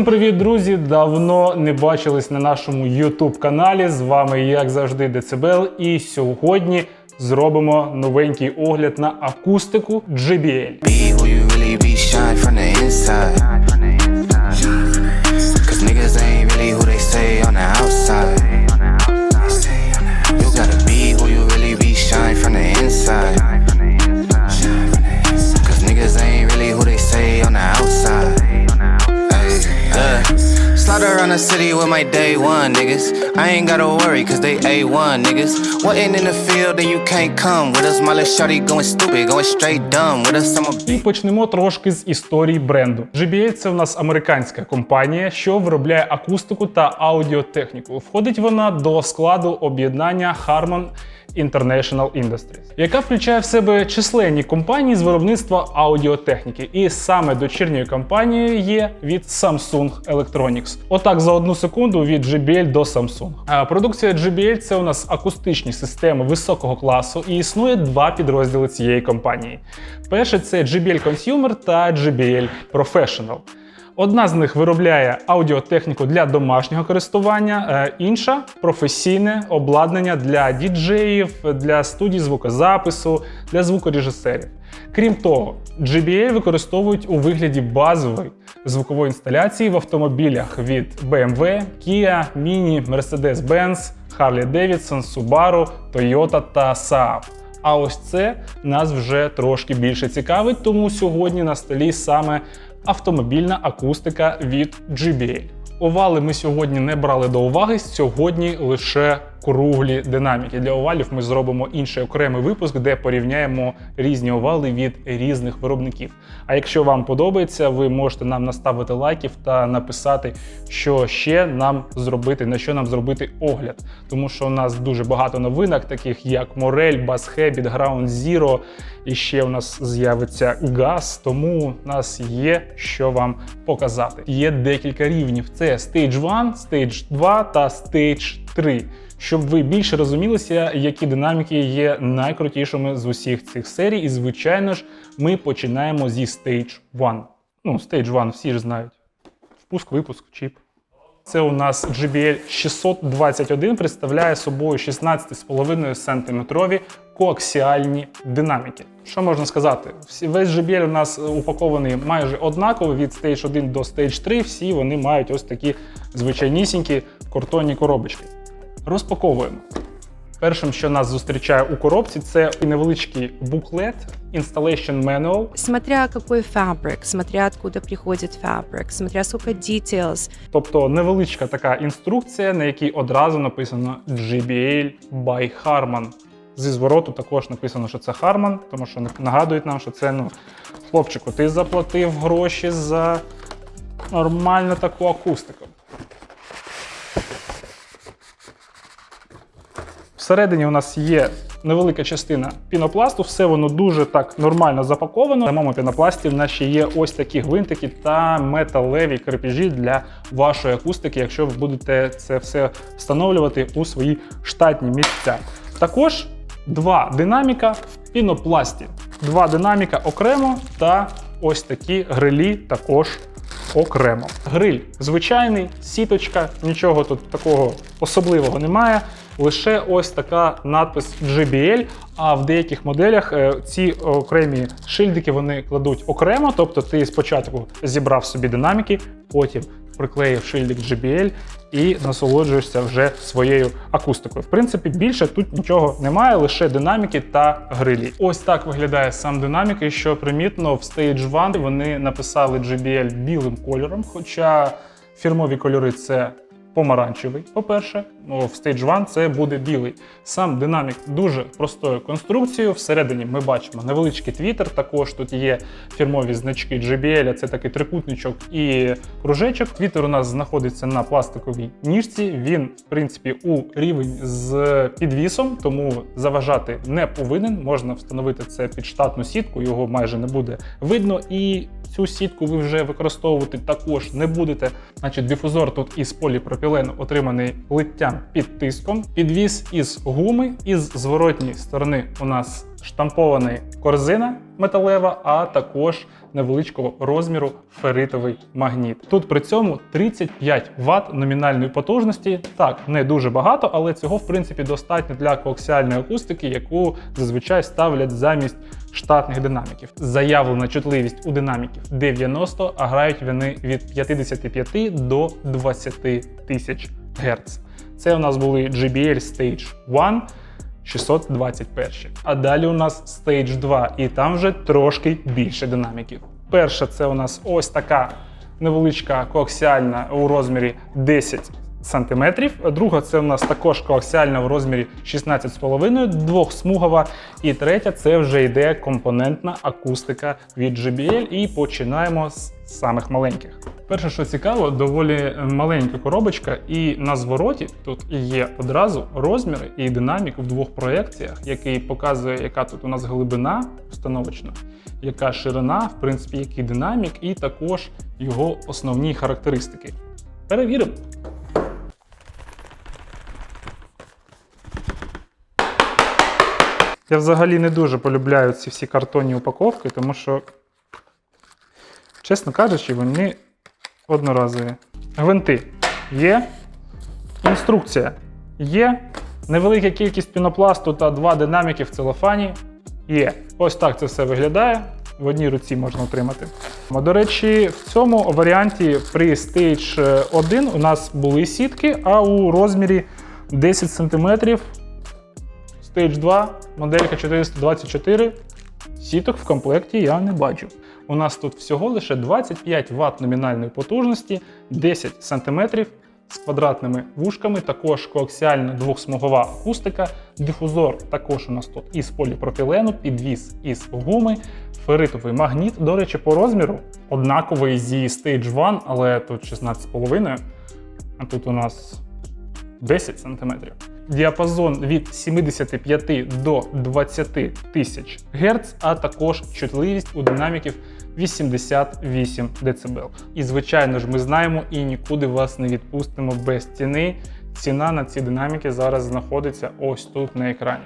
Всім привіт, друзі! Давно не бачились на нашому YouTube каналі. З вами, як завжди, Децибел. І сьогодні зробимо новенький огляд на акустику JBL. City with my day one niggas. I ain't gotta worry cause they A1 niggas. Wasn't in the field and you can't come with us. My little shorty going stupid, going straight dumb with us. І почнемо трошки з історії бренду. JBL – це у нас американська компанія, що виробляє акустику та аудіотехніку. Входить вона до складу об'єднання Harman International Industries, яка включає в себе численні компанії з виробництва аудіотехніки. І саме дочірньою компанією є від Samsung Electronics. Отак за одну секунду від JBL до Samsung. Продукція JBL – це у нас акустичні системи високого класу, і існує два підрозділи цієї компанії. Перше це JBL Consumer та JBL Professional. Одна з них виробляє аудіотехніку для домашнього користування, е, інша професійне обладнання для діджеїв, для студій звукозапису, для звукорежисерів. Крім того, JBL використовують у вигляді базової звукової інсталяції в автомобілях від BMW, Kia, Mini, Mercedes-Benz, Harley-Davidson, Subaru, Toyota та Saab. А ось це нас вже трошки більше цікавить, тому сьогодні на столі саме автомобільна акустика від GBA. Овали ми сьогодні не брали до уваги. Сьогодні лише круглі динаміки. Для овалів ми зробимо інший окремий випуск, де порівняємо різні овали від різних виробників. А якщо вам подобається, ви можете нам наставити лайків та написати, що ще нам зробити, на що нам зробити огляд. Тому що у нас дуже багато новинок, таких як Morel, Bass Habit, Ground Zero, і ще у нас з'явиться газ, тому у нас є що вам показати. Є декілька рівнів: це Stage 1, Stage 2 та Stage 3. Щоб ви більше розумілися, які динаміки є найкрутішими з усіх цих серій. І, звичайно ж, ми починаємо зі Stage 1. Ну, Stage 1 всі ж знають. Впуск, випуск, чіп. Це у нас JBL 621 представляє собою 16,5 сантиметрові коаксіальні динаміки. Що можна сказати? Весь JBL у нас упакований майже однаково від Stage 1 до Stage 3. Всі вони мають ось такі звичайнісінькі картонні коробочки. Розпаковуємо. Першим, що нас зустрічає у коробці, це невеличкий буклет Installation Manual. Смотря какой фабрик, смотря откуда приходит фабрик, смотря сколько details, Тобто невеличка така інструкція, на якій одразу написано JBL by Harman. Зі звороту також написано, що це Harman, тому що нагадують нам, що це ну, хлопчику, ти заплатив гроші за нормальну таку акустику. Всередині у нас є невелика частина пінопласту, все воно дуже так нормально запаковано. На самому пінопласті в нас ще є ось такі гвинтики та металеві крепежі для вашої акустики, якщо ви будете це все встановлювати у свої штатні місця. Також два динаміка в пінопласті. Два динаміка окремо та ось такі грилі також окремо. Гриль звичайний, сіточка, нічого тут такого особливого немає. Лише ось така надпис JBL. А в деяких моделях е, ці окремі шильдики вони кладуть окремо. Тобто ти спочатку зібрав собі динаміки, потім приклеїв шильдик JBL і насолоджуєшся вже своєю акустикою. В принципі, більше тут нічого немає, лише динаміки та грилі. Ось так виглядає сам динамік, і що примітно, в Stage 1 вони написали JBL білим кольором, хоча фірмові кольори це помаранчевий, по-перше, в Stage 1 це буде білий. Сам динамік дуже простою конструкцією. Всередині ми бачимо невеличкий твітер. Також тут є фірмові значки JBL, це такий трикутничок і кружечок. Твітер у нас знаходиться на пластиковій ніжці. Він, в принципі, у рівень з підвісом, тому заважати не повинен. Можна встановити це під штатну сітку, його майже не буде видно. І цю сітку ви вже використовувати також не будете. Значить, дифузор тут із поліпропілену отриманий литтям під тиском. Підвіз із гуми, із зворотньої сторони у нас штампована корзина металева, а також невеличкого розміру ферритовий магніт. Тут при цьому 35 Вт номінальної потужності. Так, не дуже багато, але цього в принципі достатньо для коаксіальної акустики, яку зазвичай ставлять замість штатних динаміків. Заявлена чутливість у динаміків 90, а грають вони від 55 до 20 тисяч Гц. Це у нас були JBL Stage 1 621. А далі у нас Stage 2, і там вже трошки більше динаміків. Перша це у нас ось така невеличка коаксіальна у розмірі 10 см. Друга це у нас також коаксіальна в розмірі 16,5, двохсмугова. І третя це вже йде компонентна акустика від JBL. І починаємо з самих маленьких. Перше, що цікаво, доволі маленька коробочка, і на звороті тут є одразу розміри і динамік в двох проекціях, який показує, яка тут у нас глибина установочна, яка ширина, в принципі, який динамік, і також його основні характеристики. Перевіримо. Я взагалі не дуже полюбляю ці всі картонні упаковки, тому що, чесно кажучи, вони одноразові. Гвинти є. Інструкція є. Невелика кількість пінопласту та два динаміки в целофані є. Ось так це все виглядає. В одній руці можна отримати. До речі, в цьому варіанті при Stage 1 у нас були сітки, а у розмірі 10 см Stage 2, моделька 424. Сіток в комплекті я не бачу. У нас тут всього лише 25 Вт номінальної потужності, 10 см з квадратними вушками, також коаксіальна двохсмугова акустика, дифузор також у нас тут із поліпропілену, підвіз із гуми, ферритовий магніт. До речі, по розміру однаковий зі Stage 1, але тут 16,5, а тут у нас 10 см. Діапазон від 75 до 20 тисяч Гц, а також чутливість у динаміків 88 дБ. І звичайно ж, ми знаємо і нікуди вас не відпустимо без ціни. Ціна на ці динаміки зараз знаходиться ось тут на екрані.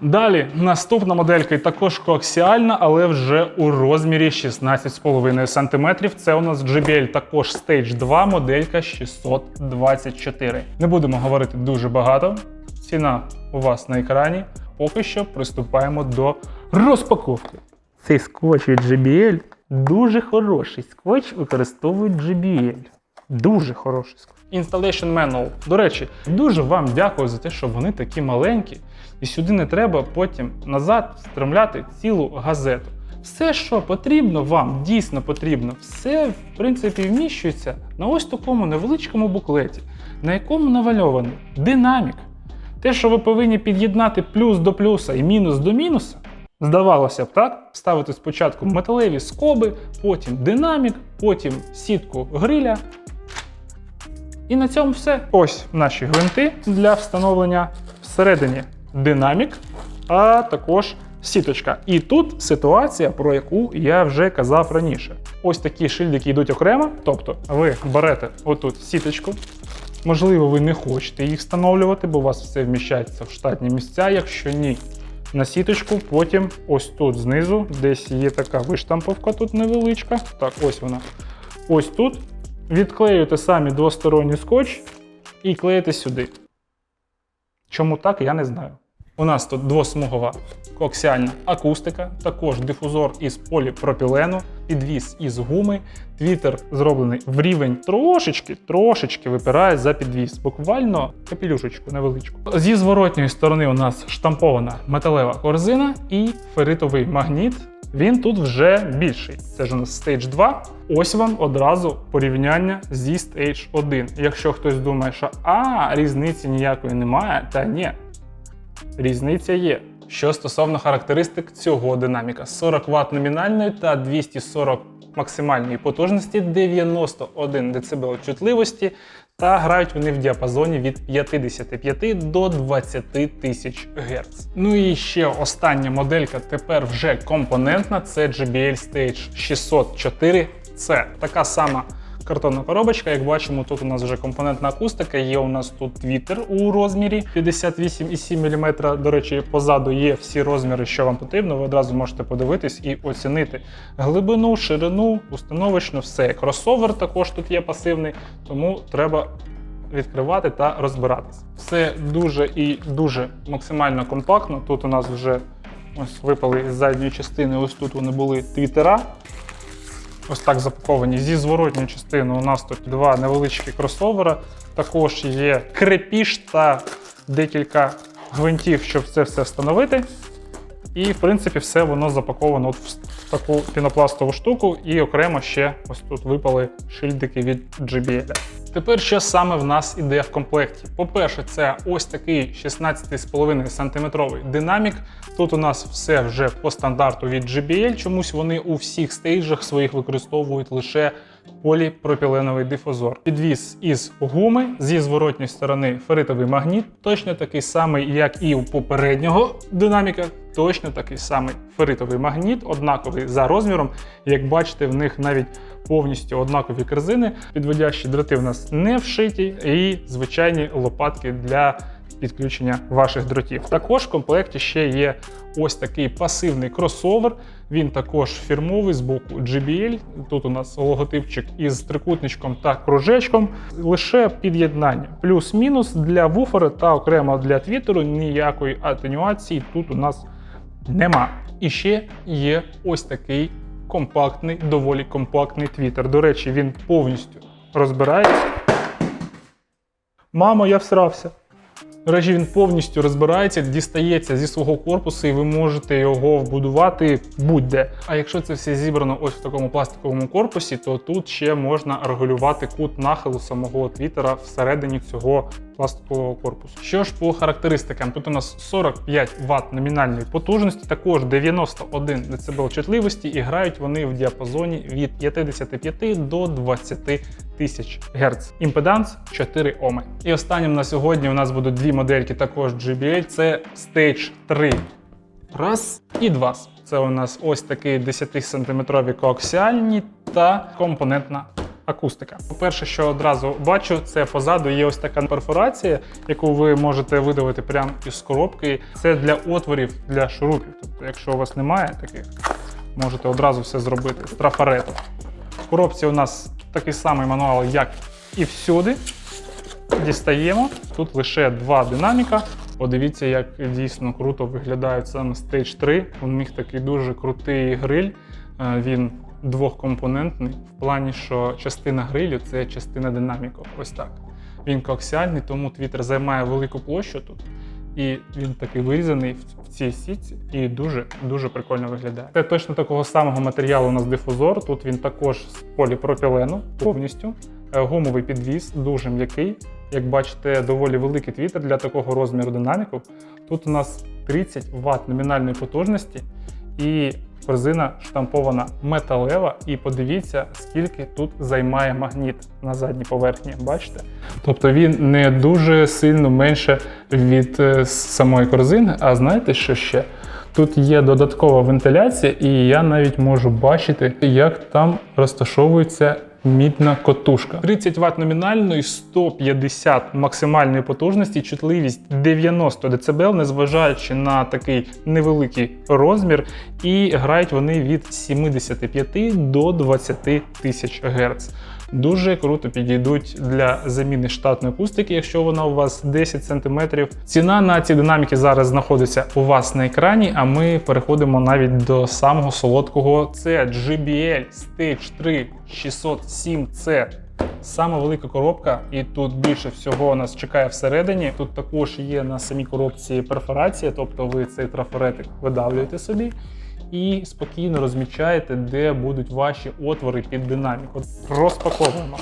Далі наступна моделька і також коаксіальна, але вже у розмірі 16,5 см. Це у нас JBL також Stage 2, моделька 624. Не будемо говорити дуже багато. Ціна у вас на екрані. Поки що приступаємо до розпаковки. Цей скотч від JBL дуже хороший. Скотч використовують JBL. Дуже хороший скотч. Installation Manual. До речі, дуже вам дякую за те, що вони такі маленькі, і сюди не треба потім назад стремляти цілу газету. Все, що потрібно вам, дійсно потрібно, все в принципі вміщується на ось такому невеличкому буклеті, на якому навальований динамік. Те, що ви повинні під'єднати плюс до плюса і мінус до мінуса, здавалося б, так? Ставити спочатку металеві скоби, потім динамік, потім сітку гриля. І на цьому все. Ось наші гвинти для встановлення всередині динамік, а також сіточка. І тут ситуація, про яку я вже казав раніше. Ось такі шильдики йдуть окремо, тобто ви берете отут сіточку. Можливо, ви не хочете їх встановлювати, бо у вас все вміщається в штатні місця. Якщо ні, на сіточку, потім ось тут знизу, десь є така виштамповка тут невеличка. Так, ось вона. Ось тут. Відклеюєте самі двосторонній скотч і клеїте сюди. Чому так, я не знаю. У нас тут двосмугова коаксіальна акустика, також дифузор із поліпропілену, підвіз із гуми. Твітер зроблений в рівень трошечки, трошечки випирає за підвіз, буквально капелюшечку невеличку. Зі зворотньої сторони у нас штампована металева корзина і ферритовий магніт. Він тут вже більший. Це ж у нас Stage 2. Ось вам одразу порівняння зі Stage 1. Якщо хтось думає, що а, різниці ніякої немає, та ні, різниця є. Що стосовно характеристик цього динаміка: 40 Вт номінальної та 240 максимальної потужності, 91 дБ чутливості, та грають вони в діапазоні від 55 до 20 тисяч Гц. Ну і ще остання моделька, тепер вже компонентна, це JBL Stage 604. Це така сама картонна коробочка. Як бачимо, тут у нас вже компонентна акустика. Є у нас тут твіттер у розмірі 58,7 мм. До речі, позаду є всі розміри, що вам потрібно. Ви одразу можете подивитись і оцінити глибину, ширину, установочну, все. Кросовер також тут є пасивний, тому треба відкривати та розбиратись. Все дуже і дуже максимально компактно. Тут у нас вже ось випали із задньої частини. Ось тут вони були твіттера. Ось так запаковані. Зі зворотньої частини у нас тут два невеличкі кросовера. Також є крепіш та декілька гвинтів, щоб це все встановити. І, в принципі, все воно запаковано от в таку пінопластову штуку, і окремо ще ось тут випали шильдики від JBL. Тепер що саме в нас іде в комплекті? По-перше, це ось такий 16,5 см динамік. Тут у нас все вже по стандарту від JBL. Чомусь вони у всіх стейджах своїх використовують лише поліпропіленовий дифузор. Підвіз із гуми зі зворотньої сторони феритовий магніт, точно такий самий, як і у попереднього динаміка. Точно такий самий феритовий магніт, однаковий за розміром. Як бачите, в них навіть повністю однакові корзини. Підводящі дроти в нас не вшиті, і звичайні лопатки для підключення ваших дротів. Також в комплекті ще є ось такий пасивний кросовер. Він також фірмовий з боку JBL. Тут у нас логотипчик із трикутничком та кружечком. Лише під'єднання. Плюс-мінус для вуфера та окремо для твіттеру ніякої атенюації тут у нас нема. І ще є ось такий компактний, доволі компактний твіттер. До речі, він повністю розбирається. Мамо, я всрався. До речі, він повністю розбирається, дістається зі свого корпусу, і ви можете його вбудувати будь-де. А якщо це все зібрано ось в такому пластиковому корпусі, то тут ще можна регулювати кут нахилу самого твітера всередині цього пластикового корпусу. Що ж по характеристикам, тут у нас 45 Вт номінальної потужності, також 91 дБ чутливості, і грають вони в діапазоні від 55 до 20 тисяч Гц. Імпеданс 4 Оми. І останнім на сьогодні у нас будуть дві модельки також JBL. Це Stage 3. Раз і два. Це у нас ось такі 10-сантиметрові коаксіальні та компонентна акустика. По-перше, що одразу бачу, це позаду є ось така перфорація, яку ви можете видавити прямо із коробки. Це для отворів для шурупів. Тобто, якщо у вас немає таких, можете одразу все зробити з трафарету. В коробці у нас такий самий мануал, як і всюди. Дістаємо. Тут лише два динаміка. Подивіться, як дійсно круто виглядає саме Stage 3. У них такий дуже крутий гриль. Е, Він двохкомпонентний в плані, що частина грилю це частина динаміку. Ось так. Він коаксіальний, тому твіттер займає велику площу тут. І він такий вирізаний в- цій сітці і дуже дуже прикольно виглядає. Це точно такого самого матеріалу у нас дифузор. Тут він також з поліпропілену повністю. Е, Гумовий підвіз, дуже м'який. Як бачите, доволі великий твіттер для такого розміру динаміку. Тут у нас 30 Вт номінальної потужності і корзина штампована металева. І подивіться, скільки тут займає магніт на задній поверхні. Бачите? Тобто він не дуже сильно менше від е, самої корзини. А знаєте, що ще? Тут є додаткова вентиляція, і я навіть можу бачити, як там розташовується мідна котушка. 30 Вт номінальної, 150 максимальної потужності, чутливість 90 дБ, незважаючи на такий невеликий розмір, і грають вони від 75 до 20 тисяч Гц. Дуже круто підійдуть для заміни штатної акустики, якщо вона у вас 10 см. Ціна на ці динаміки зараз знаходиться у вас на екрані, а ми переходимо навіть до самого солодкого. Це JBL Stage 3 607C. Саме велика коробка, і тут більше всього нас чекає всередині. Тут також є на самій коробці перфорація, тобто ви цей трафаретик видавлюєте собі і спокійно розмічаєте, де будуть ваші отвори під динамік. От розпаковуємо.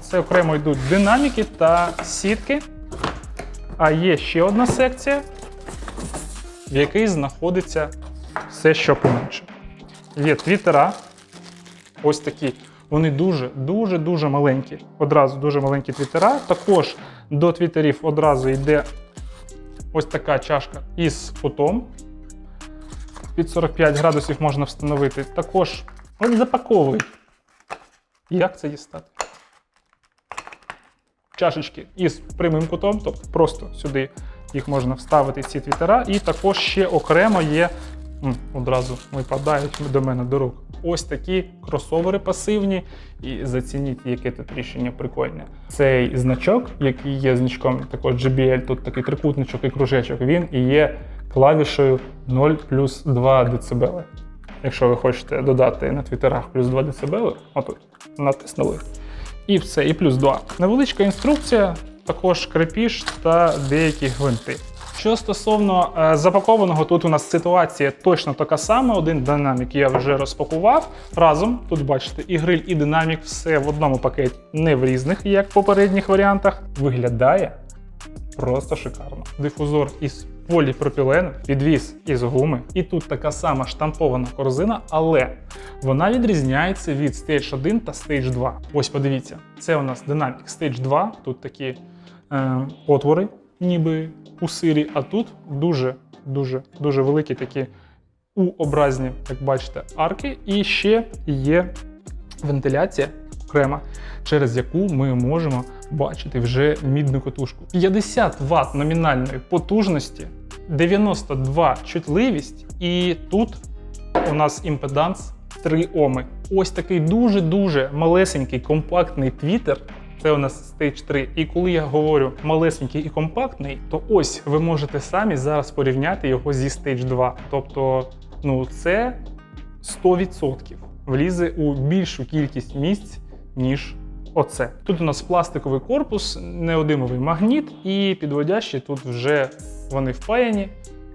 Це окремо йдуть динаміки та сітки. А є ще одна секція, в якій знаходиться все, що поменше. Є твіттера, ось такі. Вони дуже, дуже, дуже маленькі. Одразу дуже маленькі твіттера. Також до твіттерів одразу йде ось така чашка із футом. Під 45 градусів можна встановити. Також от запаковують. Як це дістати? чашечки із прямим кутом, тобто просто сюди їх можна вставити, ці твітера. І також ще окремо є, одразу випадають до мене до рук. Ось такі кросовери пасивні. І зацініть, яке тут рішення прикольне. Цей значок, який є значком також JBL, тут такий трикутничок і кружечок, він і є клавішею 0 плюс 2 дБ. Якщо ви хочете додати на твіттерах плюс 2 дБ, отут натиснули. І все, і плюс 2. Невеличка інструкція, також крепіж та деякі гвинти. Що стосовно е, запакованого, тут у нас ситуація точно така сама. Один динамік я вже розпакував. Разом тут бачите, і гриль, і динамік, все в одному пакеті, не в різних, як в попередніх варіантах. Виглядає просто шикарно. Дифузор із поліпропілену, підвіз із гуми. І тут така сама штампована корзина, але вона відрізняється від Stage 1 та Stage 2. Ось подивіться, це у нас динамік Stage 2. Тут такі е, отвори, ніби у сирі, а тут дуже, дуже, великі такі У-образні, як бачите, арки. І ще є вентиляція окрема, через яку ми можемо бачити вже мідну котушку. 50 Вт номінальної потужності, 92 чутливість, і тут у нас імпеданс 3 Оми. Ось такий дуже-дуже малесенький компактний твітер. Це у нас Stage 3. І коли я говорю малесенький і компактний, то ось ви можете самі зараз порівняти його зі Stage 2. Тобто, ну це 100% влізе у більшу кількість місць, ніж оце. Тут у нас пластиковий корпус, неодимовий магніт, і підводящі тут вже вони впаяні,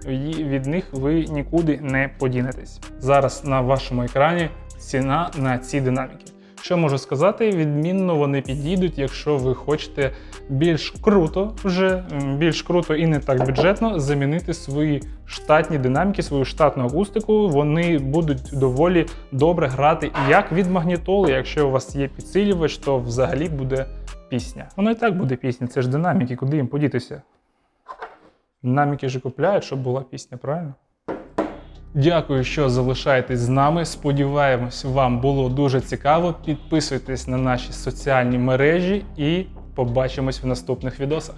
і від них ви нікуди не подінетесь. Зараз на вашому екрані ціна на ці динаміки. Що можу сказати, відмінно вони підійдуть, якщо ви хочете більш круто, вже більш круто і не так бюджетно замінити свої штатні динаміки, свою штатну акустику. Вони будуть доволі добре грати як від магнітоли. Якщо у вас є підсилювач, то взагалі буде пісня. Воно і так буде пісня, це ж динаміки, куди їм подітися? Динаміки ж купляють, щоб була пісня, правильно? Дякую, що залишаєтесь з нами. Сподіваємось, вам було дуже цікаво. Підписуйтесь на наші соціальні мережі і побачимось в наступних відосах.